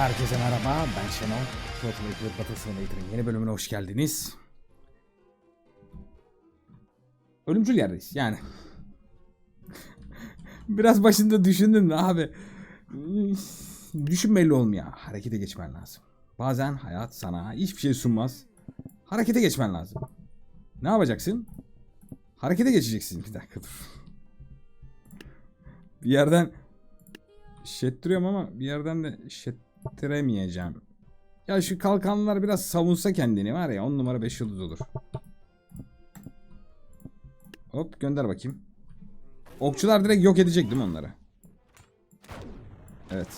Herkese merhaba, ben Şenol. Total Eclipse Battle Simulator'ın yeni bölümüne hoş geldiniz. Ölümcül yerdeyiz yani. Biraz başında düşündüm de abi. Düşünmeli olmuyor. Harekete geçmen lazım. Bazen hayat sana hiçbir şey sunmaz. Harekete geçmen lazım. Ne yapacaksın? Harekete geçeceksin. Bir dakika dur. Bir yerden şettiriyorum ama bir yerden de şettiremeyeceğim. Ya şu kalkanlar biraz savunsa kendini var ya 10 numara 5 yıldız olur. Hop gönder bakayım. Okçular direkt yok edecek değil mi onları? Evet.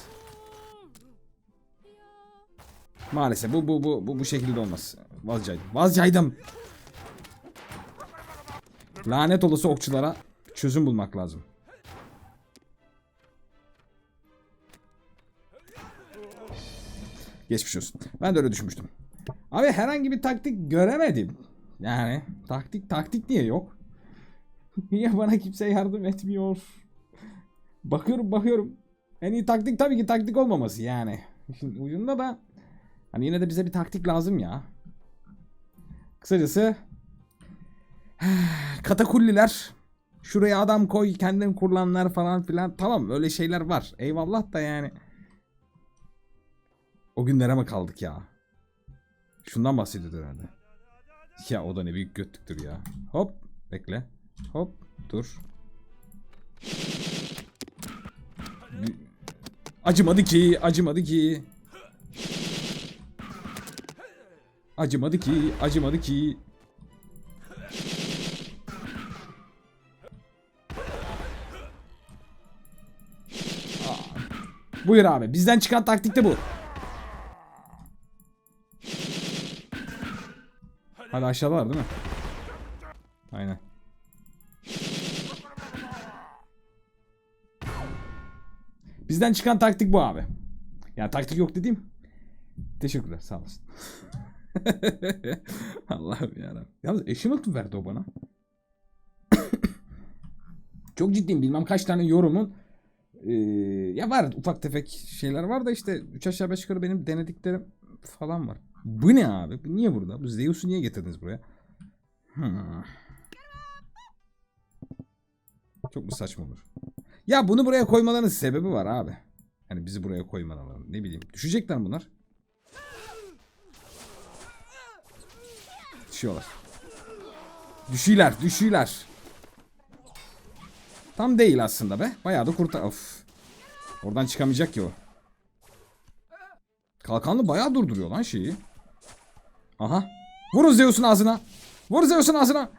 Maalesef bu bu bu bu bu şekilde olmaz. Vazcaydım. Vazcaydım. Lanet olası okçulara çözüm bulmak lazım. Geçmiş olsun. Ben de öyle düşünmüştüm. Abi herhangi bir taktik göremedim. Yani taktik taktik niye yok? Niye bana kimse yardım etmiyor? Bakıyorum bakıyorum. En iyi taktik tabii ki taktik olmaması yani. Şimdi ucunda da hani yine de bize bir taktik lazım ya. Kısacası katakulliler şuraya adam koy kendin kurulanlar falan filan tamam öyle şeyler var. Eyvallah da yani. O günlere mi kaldık ya? Şundan bahsediyordu herhalde. Ya o da ne büyük götlüktür ya. Hop bekle. Hop dur. Acımadı ki, acımadı ki. Acımadı ki, acımadı ki. Buyur abi. Bizden çıkan taktik de bu. Hala aşağıdalar değil mi? Aynen. Bizden çıkan taktik bu abi. Yani taktik yok dediğim. Teşekkürler sağ olasın. Allah'ım yarabbim. Yalnız eşim mı verdi o bana? Çok ciddiyim bilmem kaç tane yorumun ee, ya var ufak tefek şeyler var da işte 3 aşağı 5 yukarı benim denediklerim falan var. Bu ne abi? Bu niye burada? Bu Zeus'u niye getirdiniz buraya? Hmm. Çok mu saçma olur? Ya bunu buraya koymalarının sebebi var abi. Yani bizi buraya koymaları ne bileyim. Düşecekler bunlar. Düşüyorlar. Düşüyorlar, düşüyorlar. Tam değil aslında be. Bayağı da kurtar. Of. Oradan çıkamayacak ki o. Kalkanlı bayağı durduruyor lan şeyi. Aha. Vurun Zeus'un ağzına. Vur Zeus'un ağzına.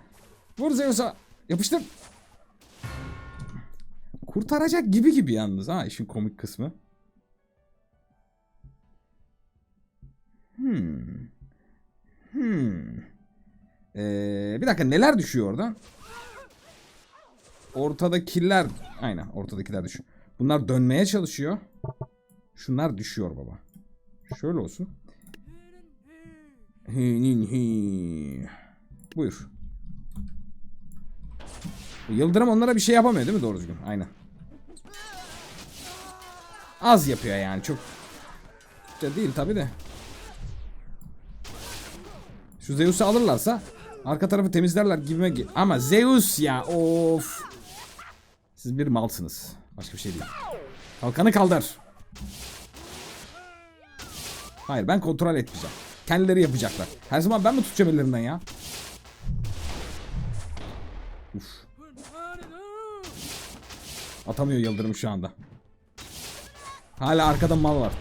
Vur Zeus'a. Yapıştır. Kurtaracak gibi gibi yalnız ha işin komik kısmı. Hmm. Hmm. Ee, bir dakika neler düşüyor oradan? Ortadakiler aynen ortadakiler düşüyor. Bunlar dönmeye çalışıyor. Şunlar düşüyor baba. Şöyle olsun. Hinin hi. Buyur. Yıldırım onlara bir şey yapamıyor değil mi doğru düzgün? Aynen. Az yapıyor yani çok de değil tabi de. Şu Zeus'u alırlarsa arka tarafı temizlerler gibime ama Zeus ya of. Siz bir malsınız. Başka bir şey değil. Kalkanı kaldır. Hayır ben kontrol etmeyeceğim. Kendileri yapacaklar. Her zaman ben mi tutacağım ellerinden ya? Uf. Atamıyor Yıldırım şu anda. Hala arkada mal var.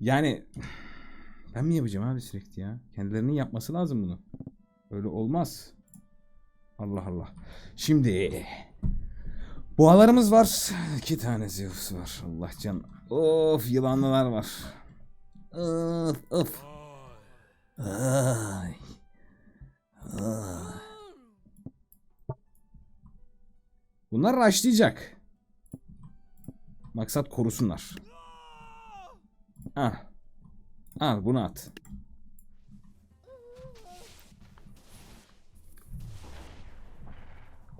Yani ben mi yapacağım abi sürekli ya? Kendilerinin yapması lazım bunu. Öyle olmaz. Allah Allah. Şimdi boğalarımız var. İki tane Zeus var. Allah can. Of yılanlılar var. Of of. Ay. Bunlar raşlayacak. Maksat korusunlar. Al. Al bunu at.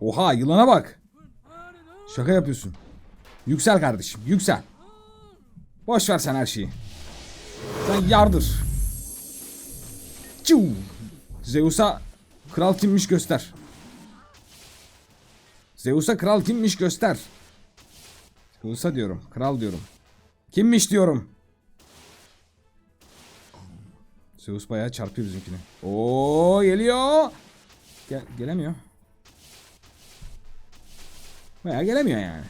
Oha yılana bak. Şaka yapıyorsun. Yüksel kardeşim yüksel. Boş ver sen her şeyi. Sen yardır. Çiu. Zeus'a kral kimmiş göster. Zeus'a kral kimmiş göster. Zeus'a diyorum. Kral diyorum. Kimmiş diyorum. Zeus bayağı çarpıyor bizimkini. Oo geliyor. Gel gelemiyor. Bayağı gelemiyor yani.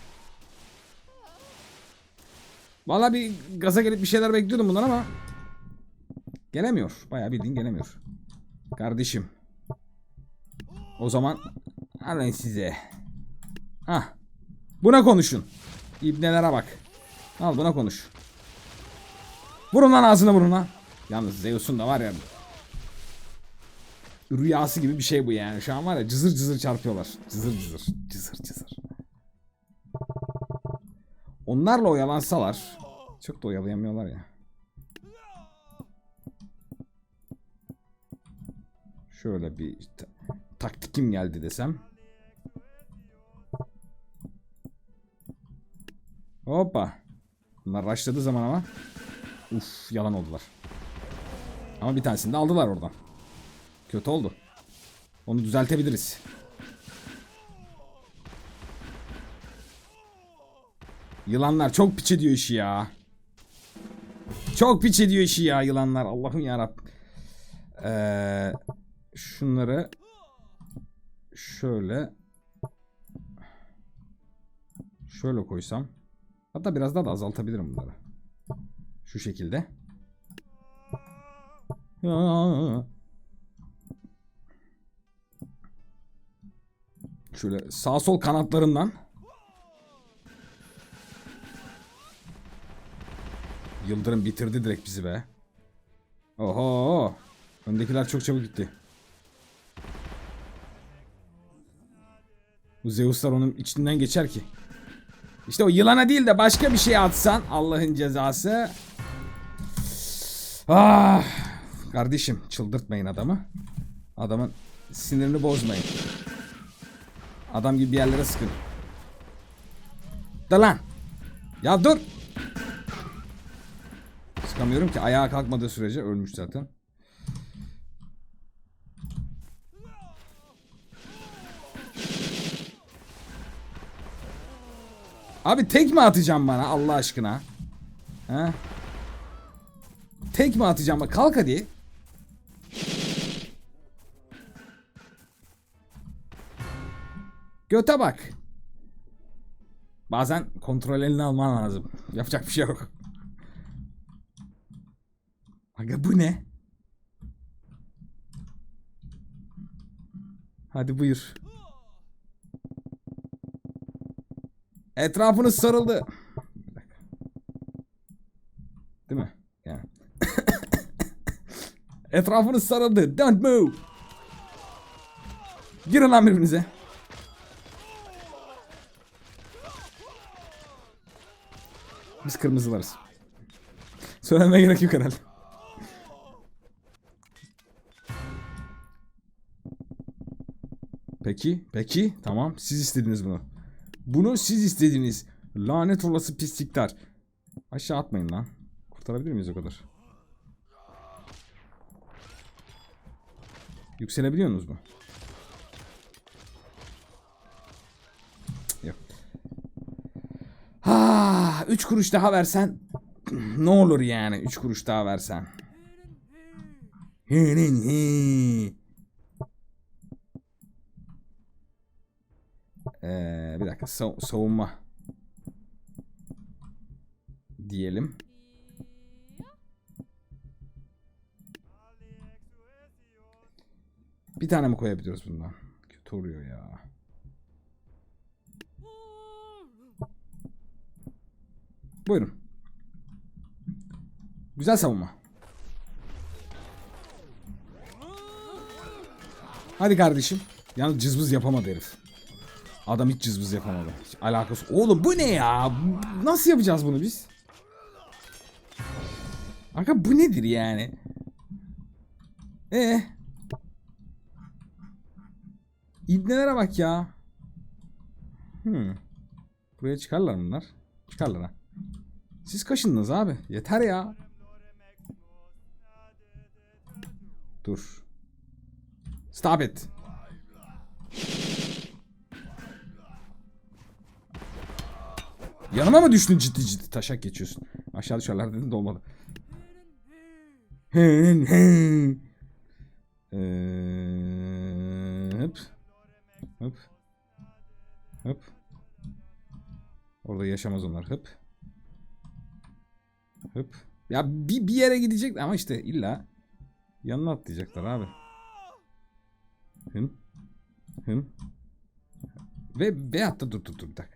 Vallahi bir gaza gelip bir şeyler bekliyordum bundan ama gelemiyor. Bayağı bildiğin gelemiyor. Kardeşim. O zaman alın size. Hah. Buna konuşun. İbnelere bak. Al buna konuş. Vurun lan ağzına vurun. Yalnız Zeus'un da var ya. Rüyası gibi bir şey bu yani. Şu an var ya cızır cızır çarpıyorlar. Cızır cızır. Onlarla oyalansalar. Çok da oyalayamıyorlar ya. Şöyle bir ta- taktikim geldi desem. Hoppa. Bunlar rushladığı zaman ama. Uf yalan oldular. Ama bir tanesini de aldılar oradan. Kötü oldu. Onu düzeltebiliriz. Yılanlar çok piç ediyor işi ya. Çok piç ediyor işi ya yılanlar. Allah'ım yarabbim. Ee, şunları şöyle şöyle koysam hatta biraz daha da azaltabilirim bunları. Şu şekilde. Şöyle sağ sol kanatlarından Yıldırım bitirdi direkt bizi be. Oho. Öndekiler çok çabuk gitti. Bu Zeus'lar onun içinden geçer ki. İşte o yılana değil de başka bir şey atsan Allah'ın cezası. Ah. Kardeşim çıldırtmayın adamı. Adamın sinirini bozmayın. Adam gibi bir yerlere sıkın. Da lan. Ya dur. Sıkamıyorum ki ayağa kalkmadığı sürece ölmüş zaten. Abi tek mi atacağım bana Allah aşkına? He? Tek mi atacağım? Kalk hadi. Göte bak. Bazen kontrol eline alman lazım. Yapacak bir şey yok. Aga bu ne? Hadi buyur. Etrafınız sarıldı. Değil mi? Yani. Etrafınız sarıldı. Don't move. Girin lan birbirinize. Biz kırmızılarız. Söylemeye gerek yok herhalde. Peki, peki. Tamam. Siz istediniz bunu. Bunu siz istediniz. Lanet olası pislikler. Aşağı atmayın lan. Kurtarabilir miyiz o kadar? Yükselebiliyor musunuz mu? Yok. Ha, 3 kuruş daha versen ne olur yani 3 kuruş daha versen. Sav- savunma diyelim. Bir tane mi koyabiliyoruz bundan? Kötü oluyor ya. Buyurun. Güzel savunma. Hadi kardeşim. Yalnız cızbız yapamadı herif. Adam hiç cızbız yapamadı. Hiç alakası. Oğlum bu ne ya? Nasıl yapacağız bunu biz? Kanka bu nedir yani? E İbnelere bak ya. Hmm. Buraya çıkarlar bunlar. Çıkarlar ha. Siz kaşındınız abi. Yeter ya. Dur. Stop it. Yanıma mı düştün ciddi ciddi taşak geçiyorsun. Aşağı düşerler dedim de olmadı. Ee, hıp. Hıp. Hıp. Orada yaşamaz onlar. Hıp. Hıp. Ya bir, bir yere gidecek ama işte illa yanına atlayacaklar abi. Hım. Hım. Ve veyahut da dur dur dur bir dakika.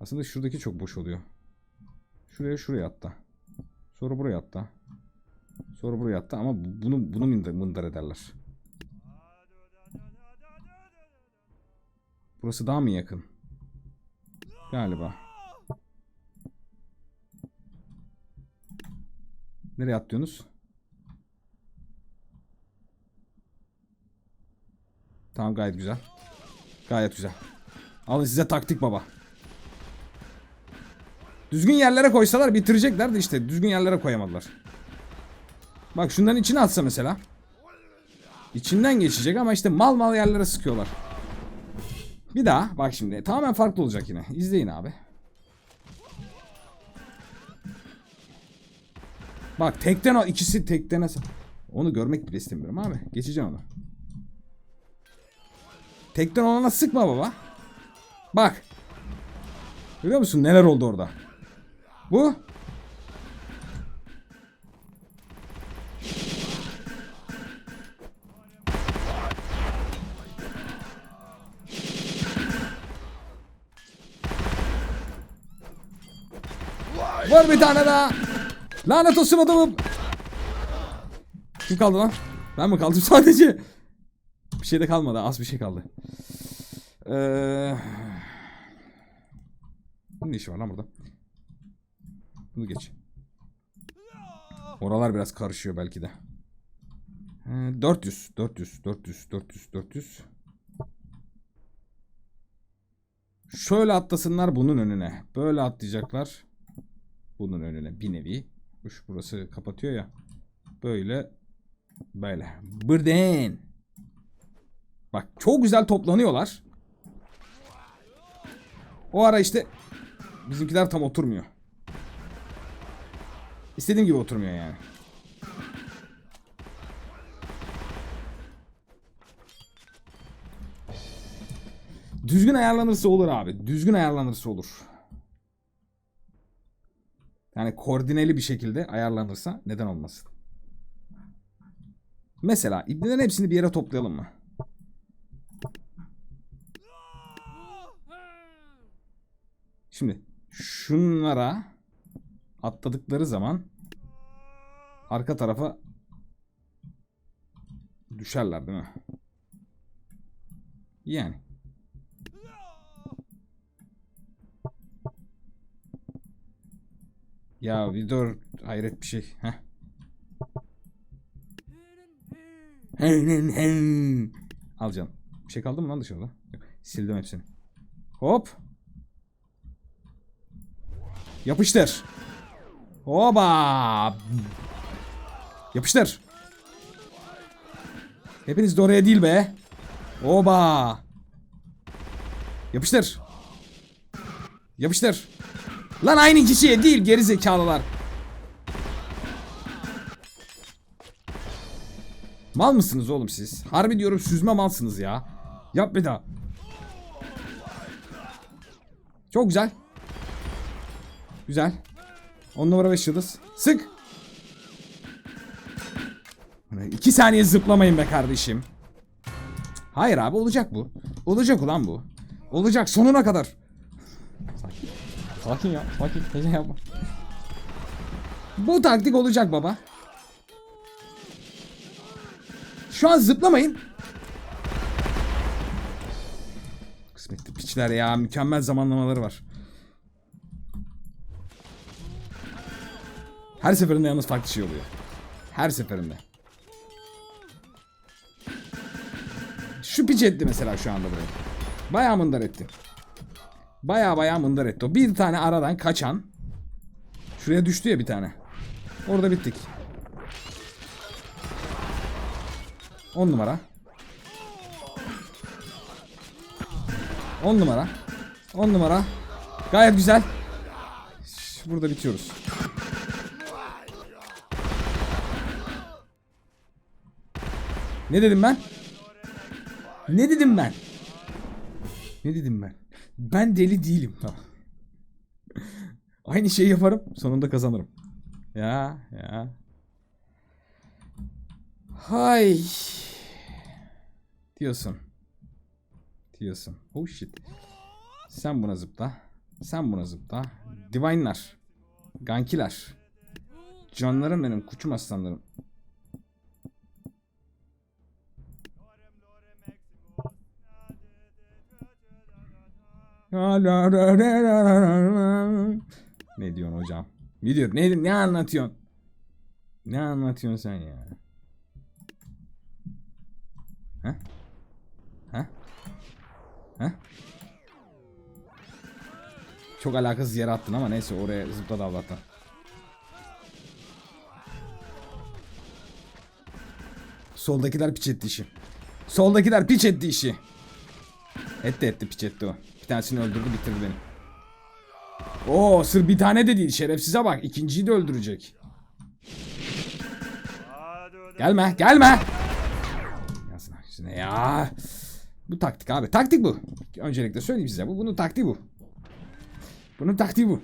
Aslında şuradaki çok boş oluyor. Şuraya şuraya atla. Sonra buraya atla. Sonra buraya atla ama bu- bunu bunu mındar ederler. Burası daha mı yakın? Galiba. Nereye atlıyorsunuz? Tamam gayet güzel. Gayet güzel. Alın size taktik baba. Düzgün yerlere koysalar bitirecekler de işte düzgün yerlere koyamadılar. Bak şundan içine atsa mesela. İçinden geçecek ama işte mal mal yerlere sıkıyorlar. Bir daha bak şimdi tamamen farklı olacak yine. İzleyin abi. Bak tekten o ikisi tekten as- Onu görmek bile istemiyorum abi. Geçeceğim onu. Tekten olana sıkma baba. Bak. Görüyor musun neler oldu orada? Bu. Var bir tane daha. Lanet olsun adamım. Kim kaldı lan? Ben mi kaldım sadece? Bir şey de kalmadı. Az bir şey kaldı. Bunun ne işi var lan burada? Bunu geç. Oralar biraz karışıyor belki de. Ee, 400, 400, 400, 400, 400. Şöyle atlasınlar bunun önüne. Böyle atlayacaklar. Bunun önüne bir nevi. Kuş burası kapatıyor ya. Böyle. Böyle. Buradan. Bak çok güzel toplanıyorlar. O ara işte bizimkiler tam oturmuyor. İstediğim gibi oturmuyor yani. Düzgün ayarlanırsa olur abi. Düzgün ayarlanırsa olur. Yani koordineli bir şekilde ayarlanırsa neden olmasın? Mesela ibnelerin hepsini bir yere toplayalım mı? Şimdi şunlara atladıkları zaman arka tarafa düşerler değil mi? Yani. Ya bir dur hayret bir şey. Heh. Al canım. Bir şey kaldı mı lan dışarıda? Yok. Sildim hepsini. Hop. Yapıştır. Oba. Yapıştır. Hepiniz de oraya değil be. Oba. Yapıştır. Yapıştır. Lan aynı kişiye değil geri zekalılar. Mal mısınız oğlum siz? Harbi diyorum süzme malsınız ya. Yap bir daha. Çok güzel. Güzel. 10 numara 5 yıldız. Sık. 2 saniye zıplamayın be kardeşim. Hayır abi olacak bu. Olacak ulan bu. Olacak sonuna kadar. Sakin. Sakin ya. Sakin. Heyecan yapma. Bu taktik olacak baba. Şu an zıplamayın. Kısmetli piçler ya. Mükemmel zamanlamaları var. Her seferinde yalnız farklı şey oluyor. Her seferinde. Şu piç etti mesela şu anda burayı. Bayağı mındar etti. Baya baya mındar etti o. Bir tane aradan kaçan. Şuraya düştü ya bir tane. Orada bittik. 10 numara. 10 numara. 10 numara. Gayet güzel. Burada bitiyoruz. Ne dedim ben? Ne dedim ben? Ne dedim ben? Ben deli değilim. Tamam. Aynı şeyi yaparım. Sonunda kazanırım. Ya ya. Hay. Diyorsun. Diyorsun. Oh shit. Sen buna zıpla. Sen buna zıpla. Divine'lar. Gankiler. Canlarım benim. Kuçum aslanlarım. Ne diyorsun hocam? Diyor? Ne, ne anlatıyorsun? Ne anlatıyorsun sen ya? Ha? Ha? Ha? Çok alakasız yere attın ama neyse oraya zıpladı Allah'tan. Soldakiler piç etti işi. Soldakiler piç etti işi. Etti etti piç etti o. Bir tanesini öldürdü bitirdi beni. Oo sır bir tane de değil şerefsize bak ikinciyi de öldürecek. Gelme gelme. Yansın üstüne ya. Bu taktik abi taktik bu. Öncelikle söyleyeyim size bu bunun taktiği bu. Bunun taktiği bu.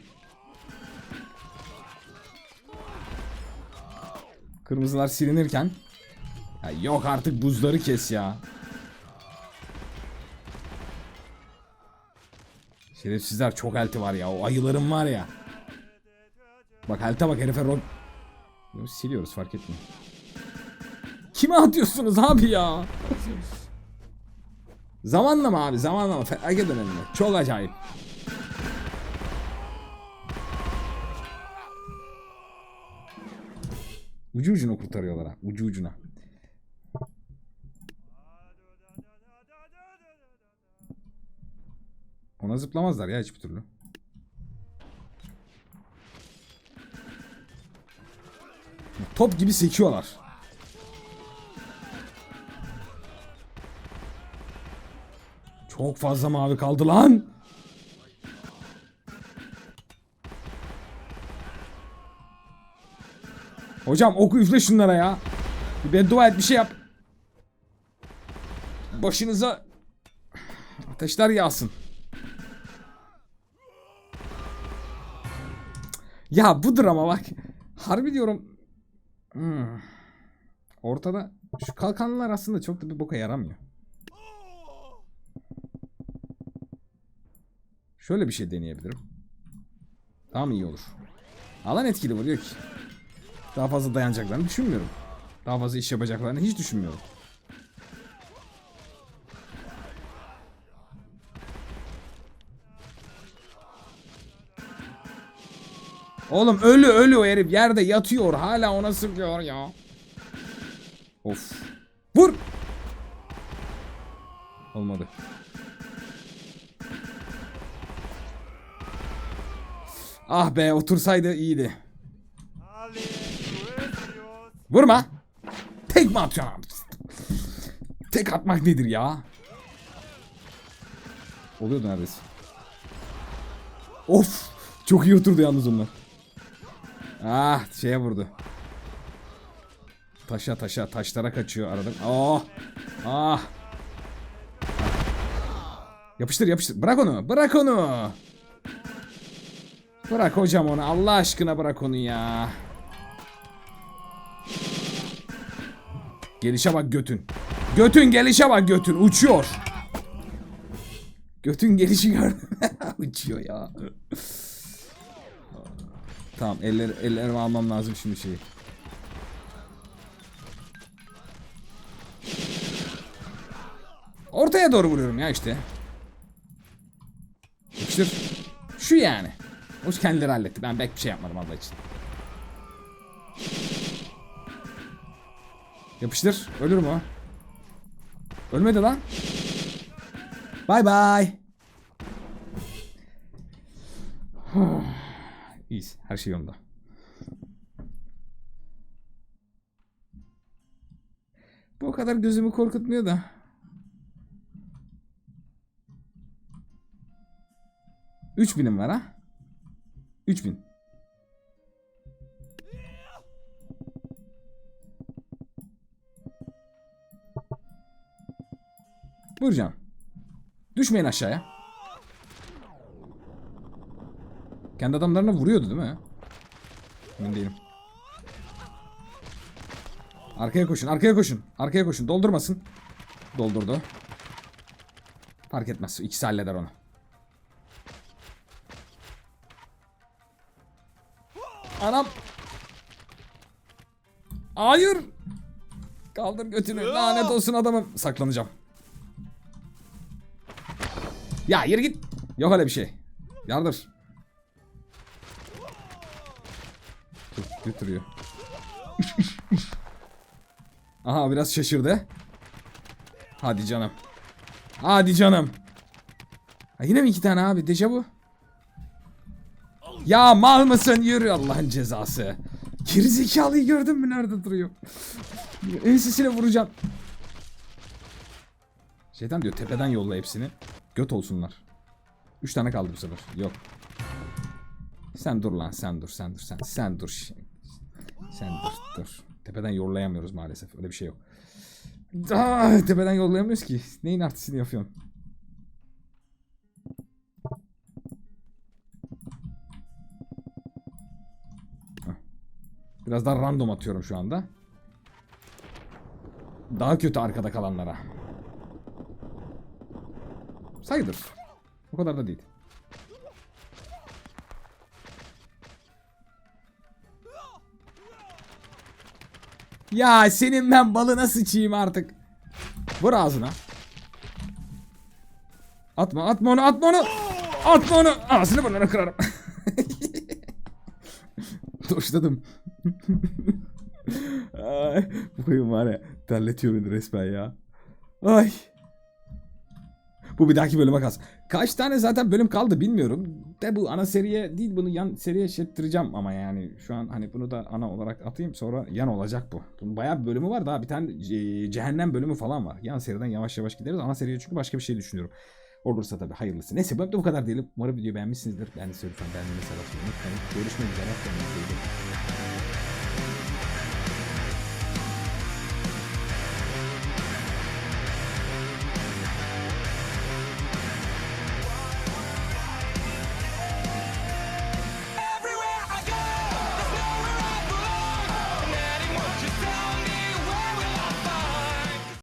Kırmızılar silinirken. Ya yok artık buzları kes ya. Şerefsizler çok elti var ya. O ayıların var ya. Bak helte bak herife. Yo, Siliyoruz fark etmiyor. Kime atıyorsunuz abi ya? zamanla mı abi? Zamanla mı? Felaket önemli. Çok acayip. Ucu ucuna kurtarıyorlar ha. Ucu ucuna. Ona zıplamazlar ya hiçbir türlü. Top gibi sekiyorlar. Çok fazla mavi kaldı lan. Hocam oku üfle şunlara ya. Bir beddua et bir şey yap. Başınıza ateşler yağsın. Ya budur ama bak. Harbi diyorum. Hmm. Ortada şu kalkanlar aslında çok da bir boka yaramıyor. Şöyle bir şey deneyebilirim. Daha mı iyi olur? Alan etkili vuruyor ki. Daha fazla dayanacaklarını düşünmüyorum. Daha fazla iş yapacaklarını hiç düşünmüyorum. Oğlum ölü ölü o herif yerde yatıyor hala ona sıkıyor ya. Of. Vur. Olmadı. Ah be otursaydı iyiydi. Vurma. Tek mi atıyorsun? Tek atmak nedir ya? Oluyordu neredeyse. Of. Çok iyi oturdu yalnız onlar. Ah şeye vurdu. Taşa taşa taşlara kaçıyor aradan. Oh. Ah. Yapıştır yapıştır. Bırak onu. Bırak onu. Bırak hocam onu. Allah aşkına bırak onu ya. Gelişe bak götün. Götün gelişe bak götün. Uçuyor. Götün gelişi gördüm. Uçuyor ya. Tamam eller, ellerimi almam lazım şimdi şeyi. Ortaya doğru vuruyorum ya işte. Yapıştır. Şu yani. O kendileri halletti. Ben pek bir şey yapmadım Allah için. Yapıştır. Ölür mü? Ölmedi lan. Bay bay. İyiyiz. Her şey yolunda. Bu o kadar gözümü korkutmuyor da. Üç binim var ha. Üç bin. Buyur canım. Düşmeyin aşağıya. Kendi adamlarına vuruyordu değil mi? Emin değilim. Arkaya koşun, arkaya koşun. Arkaya koşun. Doldurmasın. Doldurdu. Fark etmez. İkisi halleder onu. Anam. Hayır. Kaldır götünü. Lanet olsun adamım. Saklanacağım. Ya yürü git. Yok öyle bir şey. Yardır. Götürüyor. Aha biraz şaşırdı. Hadi canım. Hadi canım. Ha, yine mi iki tane abi? Dejavu. Ya mal mısın? Yürü Allah'ın cezası. Gerizekalıyı gördün mü nerede duruyor? Ensesine vuracağım. Şeytan diyor tepeden yolla hepsini. Göt olsunlar. Üç tane kaldı bu sefer. Yok. Sen dur lan sen dur sen dur sen. Sen dur. Sen dur dur. Tepeden yollayamıyoruz maalesef. Öyle bir şey yok. Aa, tepeden yollayamıyoruz ki. Neyin artistini yapıyorsun? Heh. Biraz daha random atıyorum şu anda. Daha kötü arkada kalanlara. Sayılır. O kadar da değil. Ya senin ben balına sıçayım artık. Vur ağzına. Atma atma onu atma onu. Atma onu. Ağzını burnunu kırarım. Doşladım. Ay, bu oyun var ya terletiyor beni resmen ya. Ay. Bu bir dahaki bölüme kalsın. Kaç tane zaten bölüm kaldı bilmiyorum. De bu ana seriye değil bunu yan seriye şettireceğim ama yani şu an hani bunu da ana olarak atayım sonra yan olacak bu. Bunun bayağı bir bölümü var daha bir tane e, cehennem bölümü falan var. Yan seriden yavaş yavaş gideriz. Ana seriye çünkü başka bir şey düşünüyorum. Olursa tabii hayırlısı. Neyse bu bu kadar diyelim. Umarım videoyu beğenmişsinizdir. De lütfen beğenmeyi, selam unutmayın. Görüşmek üzere. Kendinize.